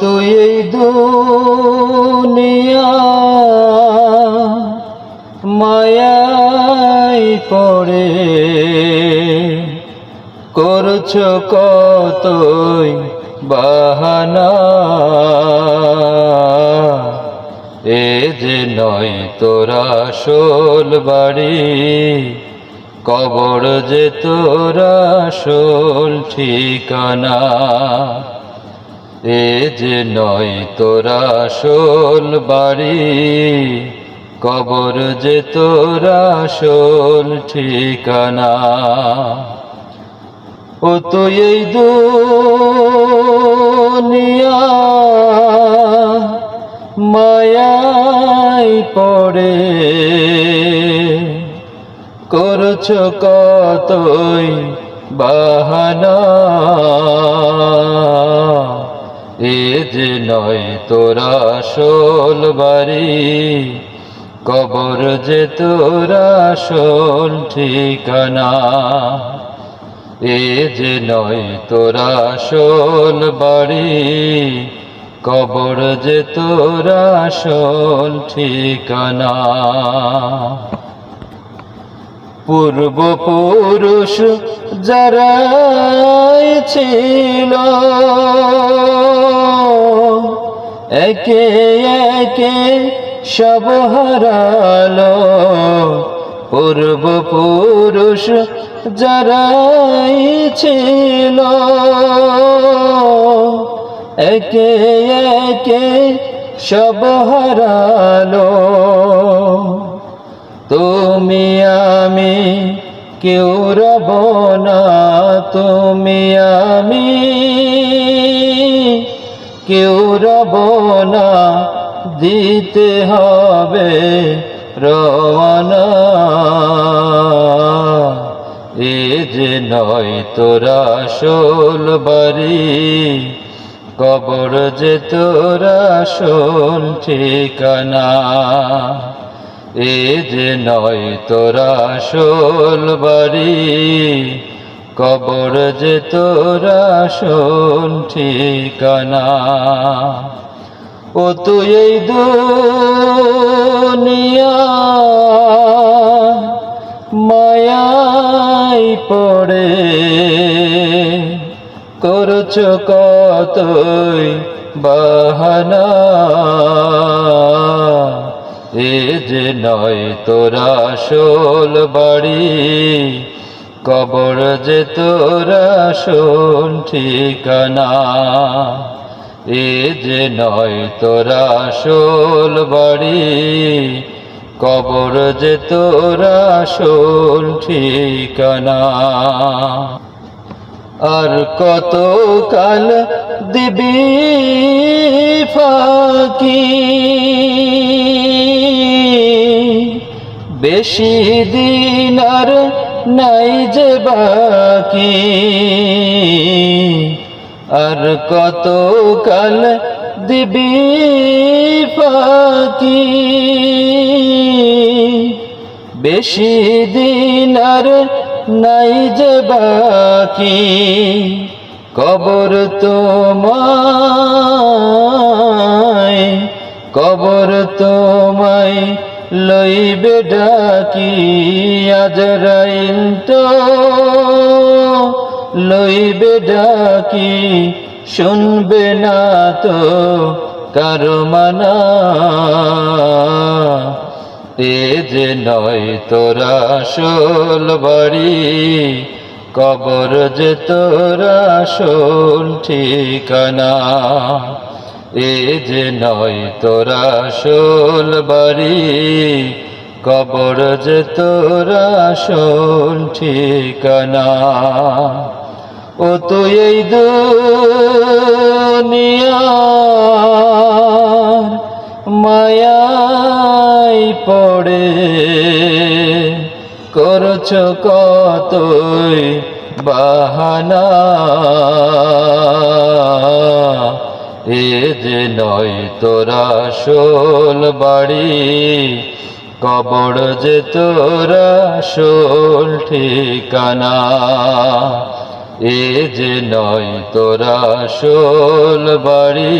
তুই এই দুনিয়া মায়াই পড়ে করছ কতই বাহানা? এ যে নয় তোরা শোল বাড়ি, কবর যে তোরা শোল ঠিকানা। এ যে নয় তোরা শোল বাড়ি, কবর যে তোরা শোল ঠিকানা। ও তো এই দুনিয়া মায়াই পড়ে। করছ কতই বাহানা। যে নয়, তোরা শোল বাড়ি। কবর যে তোরা শোল ঠিকানা। এ যে নয়, তোরা শোল বাড়ি। কবর যে তোরা শোল ঠিকানা। পূর্ব পুরুষ যারাই ছিল একে একে সব হারালো। পূর্ব পুরুষ যারাই ছিল। একে একে সব হারালো। তুমি আমি কেউ রব না, তুমি আমি কেউ রব না, দিতে হবে রওয়ানা এ যে নয় তোরা শোল বাড়ি, কবর যে তোরা শোল ঠিকানা। এ যে নয় তোরা শোল বাড়ি কবর যে তোরা শোল ঠিকানা। ও তুই এই দুনিয়া মায়াই পড়ে। করছ কতই বাহানা। এ যে নয় তোরা শোল বাড়ি কবর যে তোরা শোল ঠিকানা, এ যে নয় তোরা শোল বাড়ি। কবর যে তোরা শোল ঠিকানা, আর কত কাল দিবি ফাঁকি। বেশি দিন আর নাই যে বাকি। আর কত কাল দিবি ফাঁকি? বেশি দিন আর নাই যে বাকি। কবর তোমায় কবর তোমায় লইবে ডাকি আজরাইল তো। লইবে ডাকি শুনবে না তো কারও মানা। এ যে নয় তোরা শোল বাড়ি, কবর যে তোরা শোল ঠিকানা। এ যে নয় তোরা শোল বাড়ি, কবর যে তোরা শোল ঠিকানা। ও তো এই দুনিয়ার মায়াই পড়ে। করছ কতই বাহানা। এ যে নয় তোরা শোল বাড়ি, কবর যে তোরা শোল ঠিকানা। এ যে নয় তোরা শোল বাড়ি,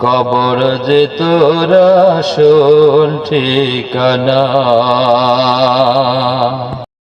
কবর যে তোরা শোল ঠিকানা।